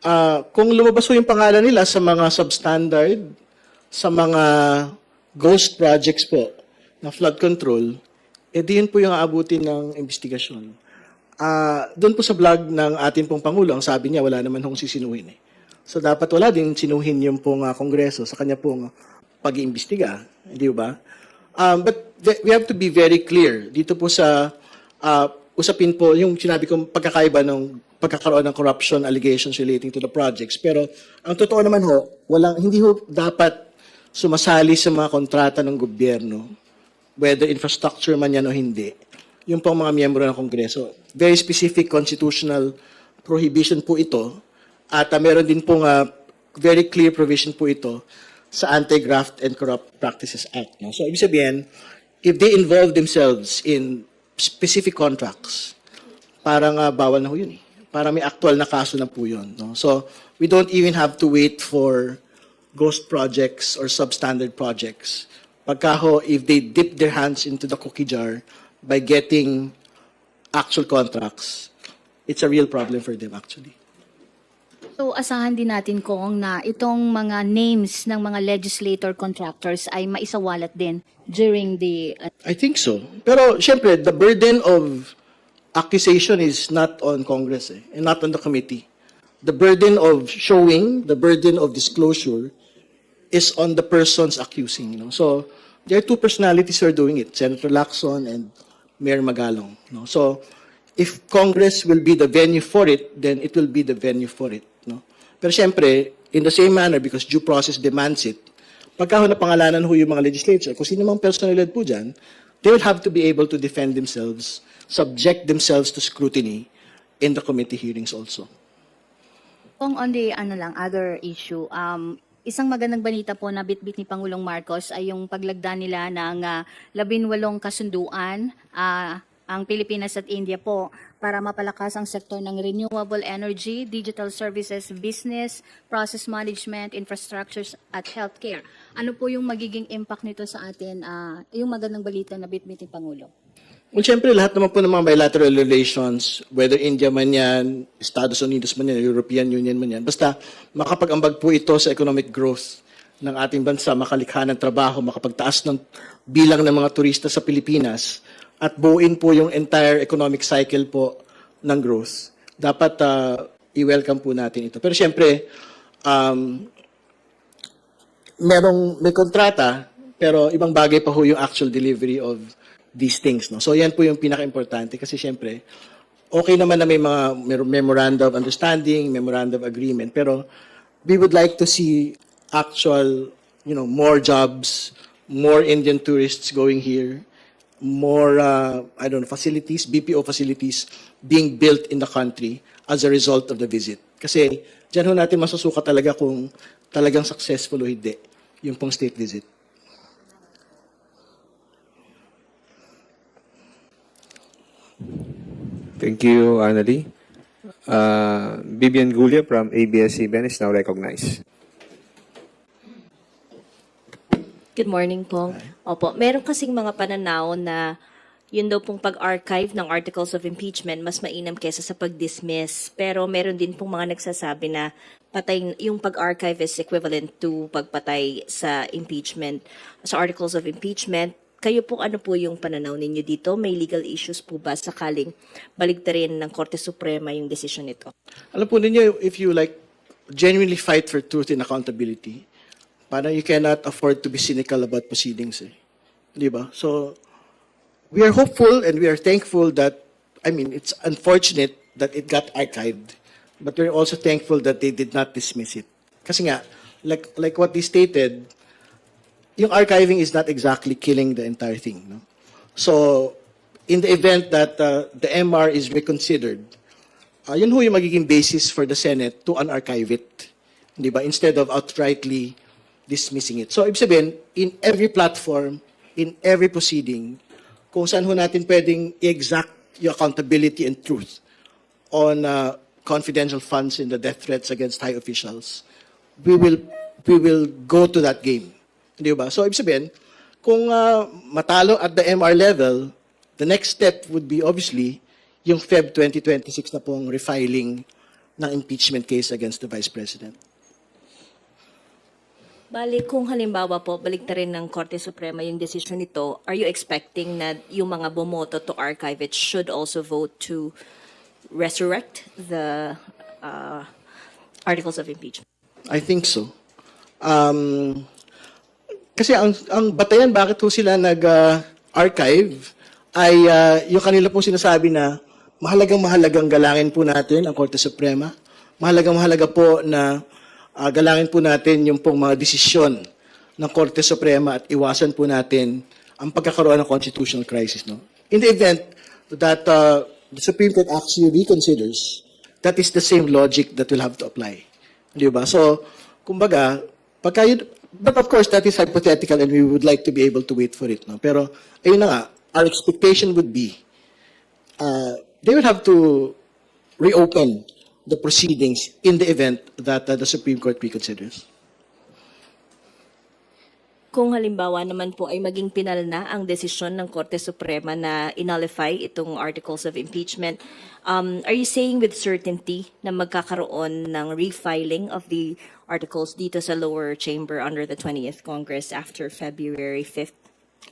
ah, kung lumabas po yung pangalan nila sa mga substandard, sa mga ghost projects po na flood control, edi yun po yung aabutin ng investigasyon. Ah, doon po sa vlog ng ating pong Pangulo, ang sabi niya, wala naman hong sisinuhin eh. So dapat wala din sinuhin yung pong ah, Kongreso sa kanya pong pag-iimbestiga, hindi ba? Um, but we have to be very clear dito po sa ah, usapin po yung sinabi kong pagkakaiba ng pagkakaroon ng corruption allegations relating to the projects. Pero ang totoo naman ho, walang, hindi ho dapat sumasali sa mga kontrata ng gobyerno, whether infrastructure man yan o hindi, yung pong mga miyembro ng Kongreso. Very specific constitutional prohibition po ito at ah, meron din pong ah, very clear provision po ito sa Anti-Graft and Corrupt Practices Act. No? So, ibig sabihin, if they involve themselves in specific contracts, parang ah, bawal na ho yun eh. Parang may actual na kaso na po yun. No? So, we don't even have to wait for ghost projects or substandard projects. Pagka ho, if they dip their hands into the cookie jar by getting actual contracts, it's a real problem for them actually. So asahan din natin kung na itong mga names ng mga legislator contractors ay maisawalat din during the uh, I think so. Pero syempre, the burden of accusation is not on Congress eh, and not on the committee. The burden of showing, the burden of disclosure is on the persons accusing. You know? So there are two personalities who are doing it, Senator Lacson and Mayor Magalong. No? So if Congress will be the venue for it, then it will be the venue for it. No? Pero syempre, in the same manner, because due process demands it, pagka ho napangalanan ho yung mga legislature, kung sino mang personalidad po dyan, they will have to be able to defend themselves, subject themselves to scrutiny in the committee hearings also. kung on the ano lang other issue um isang magandang balita po na bitbit ni Pangulong Marcos ay yung paglagda nila ng ah, labinwalong kasunduan ah, ang Pilipinas at India po para mapalakas ang sektor ng renewable energy, digital services, business, process management, infrastructures at healthcare. Ano po yung magiging impact nito sa atin? ah, yung magandang balita na bitbit ni Pangulo. Well, syempre, lahat naman po ng mga bilateral relations, whether India man yan, Estados Unidos man yan, European Union man yan, basta makapag-ambag po ito sa economic growth ng ating bansa, makalikha ng trabaho, makapagtaas ng bilang ng mga turista sa Pilipinas, at buuin po yung entire economic cycle po ng growth. Dapat ah, i-welcome po natin ito. Pero syempre, um, merong may kontrata pero ibang bagay pa ho yung actual delivery of these things no so yan po yung pinaka-importante kasi syempre okay naman na may mga memorandum of understanding memorandum of agreement pero we would like to see actual you know more jobs more Indian tourists going here more uh, I don't know facilities BPO facilities being built in the country as a result of the visit kasi diyan ho natin masusuka talaga kung talagang successful o hindi yung pong state visit Thank you, Annalie. Uh, Vivian Gulia from ABS-CBN is now recognized. Good morning po. Opo, meron kasing mga pananaw na yun daw pong pag-archive ng articles of impeachment mas mainam kesa sa pag-dismiss. Pero meron din pong mga nagsasabi na patay yung pag-archive is equivalent to pagpatay sa impeachment, sa articles of impeachment. Kayo po, ano po yung pananaw ninyo dito? May legal issues po ba sakaling baligtarin ng Korte Suprema yung desisyon nito? Alam po ninyo, if you like genuinely fight for truth and accountability, parang you cannot afford to be cynical about proceedings. Eh. So, we are hopeful and we are thankful that, I mean, it's unfortunate that it got archived, but we're also thankful that they did not dismiss it. Kasi nga, like, like what they stated, yung archiving is not exactly killing the entire thing. No? So, in the event that uh, the MR is reconsidered, uh, yun ho yung magiging basis for the Senate to unarchive it. Di? Instead of outrightly dismissing it. So, ibig sabihin, in every platform, in every proceeding, kung saan ho natin pwedeng i-exact yung accountability and truth on uh, confidential funds in the death threats against high officials, we will we will go to that game. Di ba? So, ibig sabihin, kung uh, matalo at the MR level, the next step would be obviously yung Feb 2026 na pong refiling ng impeachment case against the Vice President. Bali, kung halimbawa po, balik na rin ng Korte Suprema yung decision nito, are you expecting na yung mga bumoto to archive it should also vote to resurrect the uh, articles of impeachment? I think so. Um, kasi ang, ang batayan bakit po sila nag-archive ay ah, yung kanila pong sinasabi na mahalagang mahalagang galangin po natin ang Korte Suprema. Mahalagang mahalaga po na ah, galangin po natin yung pong mga desisyon ng Korte Suprema at iwasan po natin ang pagkakaroon ng constitutional crisis. No? In the event that uh, the Supreme Court actually reconsiders, that is the same logic that will have to apply. Di ba? So, kumbaga, pagka yun, but of course, that is hypothetical and we would like to be able to wait for it. No? Pero, ayun na nga, our expectation would be, uh, they would have to reopen the proceedings in the event that uh, the Supreme Court reconsiders. Kung halimbawa naman po ay maging pinal na ang desisyon ng Korte Suprema na inullify itong articles of impeachment, um, are you saying with certainty na magkakaroon ng refiling of the articles dito sa lower chamber under the 20th Congress after February 5th?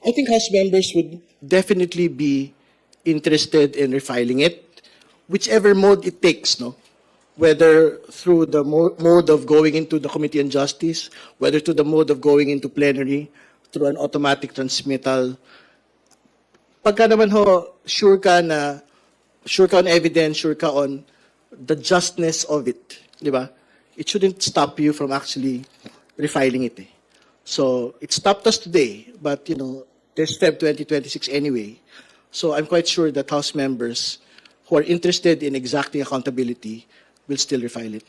I think House members would definitely be interested in refiling it, whichever mode it takes, no? Whether through the mo- mode of going into the Committee on Justice, whether to the mode of going into plenary, through an automatic transmittal. Pagka naman ho, sure ka na, sure ka on evidence, sure ka on the justness of it, di ba? It shouldn't stop you from actually refiling it. Eh. So it stopped us today, but you know, there's Feb 2026 anyway. So I'm quite sure that House members who are interested in exacting accountability will still refile it.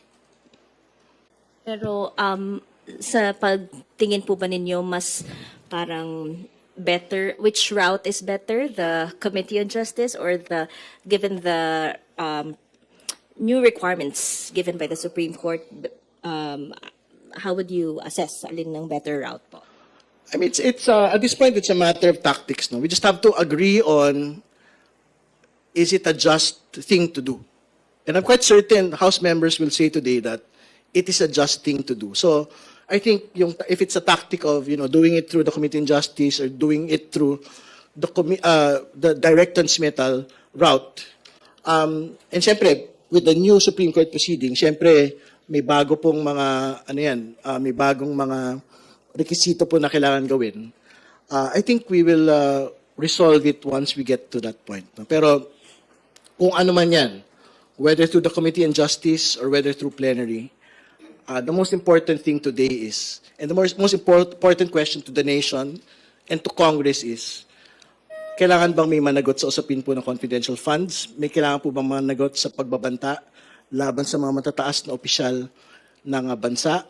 Pero um, sa pagtingin po ba ninyo, mas parang better, which route is better? The Committee on Justice or the, given the um, new requirements given by the Supreme Court, um, how would you assess alin ng better route po? I mean, it's, it's uh, at this point, it's a matter of tactics. No, we just have to agree on is it a just thing to do, and I'm quite certain House members will say today that it is a just thing to do. So I think yung, if it's a tactic of you know doing it through the Committee on Justice or doing it through the uh, the direct transmittal route, um, and syempre with the new Supreme Court proceeding, syempre may bago pong mga ano yan, uh, may bagong mga rekisito po na kailangan gawin. Uh, I think we will uh, resolve it once we get to that point. Pero kung ano man yan, whether through the Committee on Justice or whether through plenary, uh, the most important thing today is, and the most, most import, important question to the nation and to Congress is, kailangan bang may managot sa usapin po ng confidential funds? May kailangan po bang managot sa pagbabanta laban sa mga matataas na opisyal ng uh, bansa?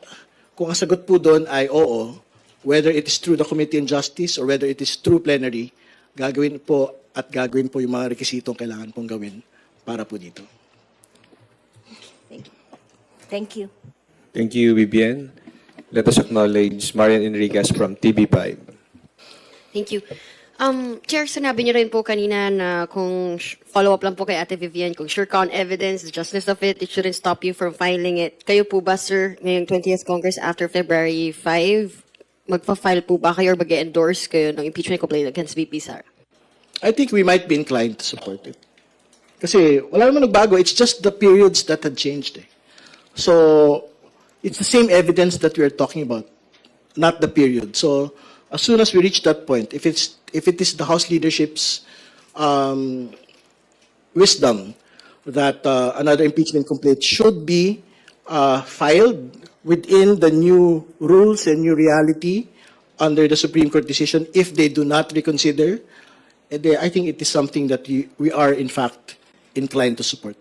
Kung ang sagot po doon ay oo, whether it is through the Committee on Justice or whether it is through plenary, gagawin po at gagawin po yung mga rekisitong kailangan pong gawin para po dito. Thank you. Thank you, Vivian. Let us acknowledge Marian Enriquez from TV5. Thank you. Um, Chair, sinabi niyo rin po kanina na kung follow-up lang po kay Ate Vivian, kung sure ka on evidence, the justness of it, it shouldn't stop you from filing it. Kayo po ba, sir, ngayong 20th Congress after February 5, magpa-file po ba kayo or mag-endorse kayo ng impeachment complaint against VP Sara? I think we might be inclined to support it. Kasi wala naman nagbago. It's just the periods that had changed. Eh. So, it's the same evidence that we are talking about, not the period. So, as soon as we reach that point, if it's if it is the House leadership's um, wisdom that uh, another impeachment complaint should be uh, filed within the new rules and new reality under the Supreme Court decision if they do not reconsider, eh, they- I think it is something that we, we are in fact inclined to support.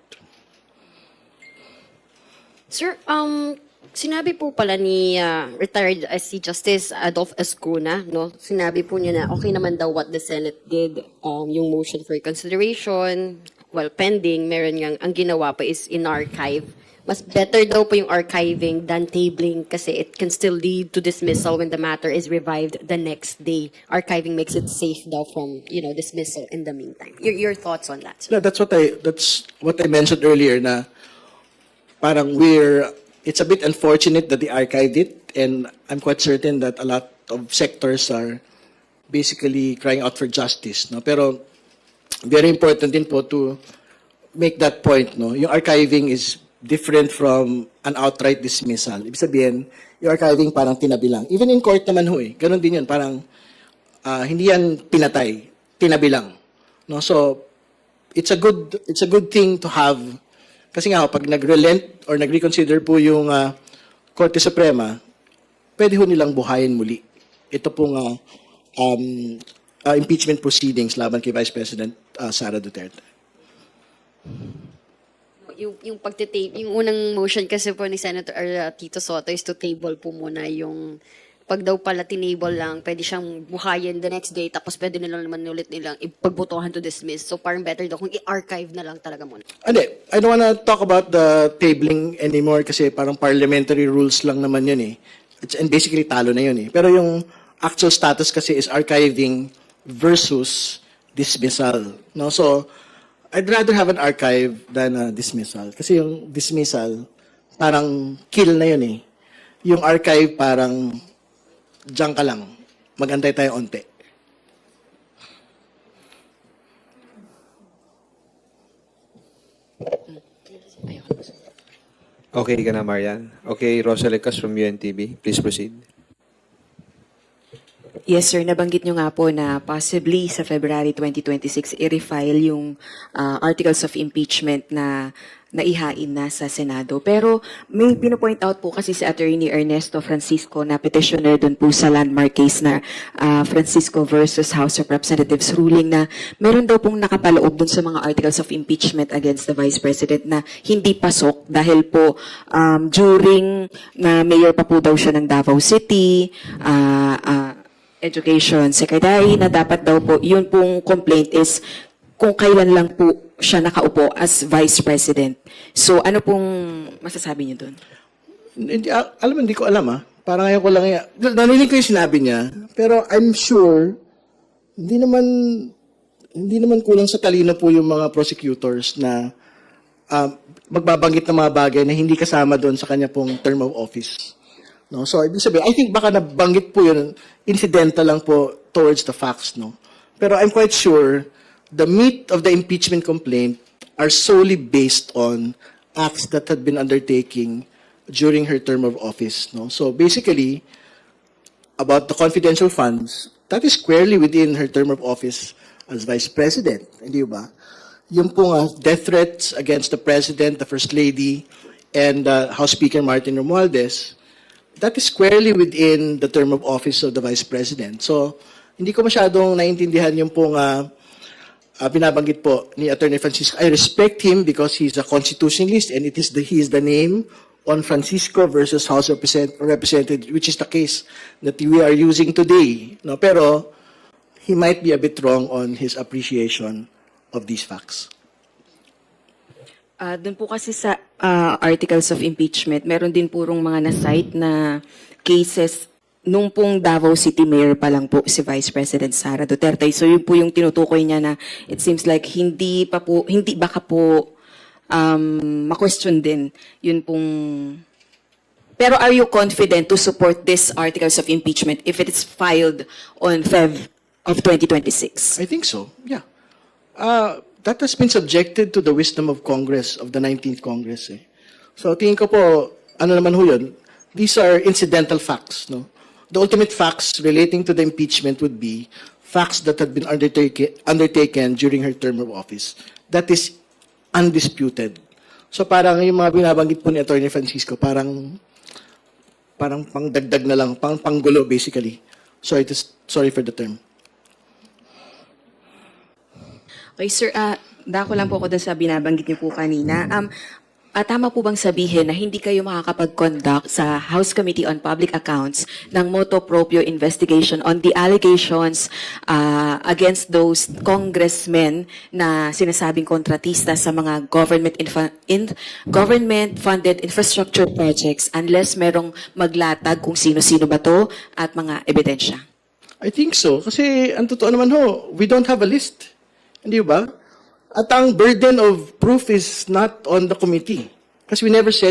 Sir, um, sinabi po pala ni uh, retired SC Justice Adolf Escuna, no? Sinabi po niya na okay naman daw what the Senate did, um, yung motion for consideration, well, pending, meron ngang, ang ginawa pa is in-archive. Mas better daw po yung archiving than tabling kasi it can still lead to dismissal when the matter is revived the next day. Archiving makes it safe daw from, you know, dismissal in the meantime. Your, your thoughts on that, sir? Yeah, that's what I that's what I mentioned earlier na parang we're, it's a bit unfortunate that they archived it and I'm quite certain that a lot of sectors are basically crying out for justice. No? Pero very important din po to make that point. No? Yung archiving is different from an outright dismissal. Ibig sabihin, yung archiving parang tinabi lang. Even in court naman ho eh. Ganon din yun. Parang ah, hindi yan pinatay. Tinabi lang. No? So, it's a good it's a good thing to have kasi nga pag nag-relent or nag-reconsider po yung Korte Suprema, pwede ho nilang buhayin muli. Ito pong ah, um, ah, impeachment proceedings laban kay Vice President ah, Sara Duterte. Yung, yung pagtitape, yung unang motion kasi po ni Senator or, uh, Tito Soto is to table po muna yung pag daw pala tinable lang, pwede siyang buhayin the next day, tapos pwede nilang naman ulit nilang ipagbotohan to dismiss. So parang better daw kung i-archive na lang talaga muna. Hindi, I don't wanna talk about the tabling anymore kasi parang parliamentary rules lang naman yun eh. It's, and basically talo na yun eh. Pero yung actual status kasi is archiving versus dismissal. No? So, I'd rather have an archive than a dismissal. Kasi yung dismissal, parang kill na yun eh. Yung archive parang diyan ka lang. Magantay tayo onte. Okay ka na, Marian. Okay, Rosalicas from UNTV. Please proceed. Yes, sir. Nabanggit nyo nga po na possibly sa February 2026, i-refile yung ah, articles of impeachment na naihain na sa Senado. Pero may pinopoint out po kasi si Attorney Ernesto Francisco na petitioner dun po sa landmark case na ah, Francisco versus House of Representatives ruling na meron daw pong nakapaloob dun sa mga articles of impeachment against the Vice President na hindi pasok dahil po um, during na mayor pa po daw siya ng Davao City, ah, ah, Education Secretary na dapat daw po, yun pong complaint is kung kailan lang po siya nakaupo as Vice President. So ano pong masasabi niyo doon? Hindi, alam hindi ko alam ah. Parang ngayon ko lang, yan. narinig ko yung sinabi niya, pero I'm sure, hindi naman, hindi naman kulang sa talino po yung mga prosecutors na ah, magbabanggit ng mga bagay na hindi kasama doon sa kanya pong term of office. No? So, ibig sabihin, I think baka nabanggit po yun, incidental lang po towards the facts. No? Pero I'm quite sure the meat of the impeachment complaint are solely based on acts that had been undertaking during her term of office. No? So basically, about the confidential funds, that is squarely within her term of office as Vice President. Hindi ba? Yung pong ah, death threats against the President, the First Lady, and uh, House Speaker Martin Romualdez, that is squarely within the term of office of the Vice President. So, hindi ko masyadong naintindihan yung pong ah, ah, binabanggit po ni Attorney Francisco. I respect him because he's a constitutionalist and it is the, he is the name on Francisco versus House of Represent- Representatives, which is the case that we are using today. No, pero he might be a bit wrong on his appreciation of these facts. Ah, doon po kasi sa ah, articles of impeachment, meron din purong mga na-cite na cases nung pong Davao City Mayor pa lang po si Vice President Sara Duterte. So yun po yung tinutukoy niya na it seems like hindi pa po, hindi baka po um, ma-question din yun pong pero are you confident to support this articles of impeachment if it is filed on Feb of 2026? I think so, yeah. Uh, that has been subjected to the wisdom of Congress, of the 19th Congress. Eh. So tingin ko po, ano naman ho yun, these are incidental facts. No? The ultimate facts relating to the impeachment would be facts that had been undertaken, undertaken during her term of office. That is undisputed. So parang yung mga binabanggit po ni Attorney Francisco, parang parang pangdagdag na lang, pang panggulo basically. Sorry, to, sorry for the term. Okay, sir, ah dako lang po ako dun sa binabanggit niyo po kanina. Um, ah, tama po bang sabihin na hindi kayo makakapag-conduct sa House Committee on Public Accounts ng motu proprio investigation on the allegations ah, against those congressmen na sinasabing kontratista sa mga government in, government funded infrastructure projects unless merong maglatag kung sino-sino ba to at mga ebidensya? I think so. Kasi ang totoo naman ho, we don't have a list. Hindi ba? At ang burden of proof is not on the committee. Because we never said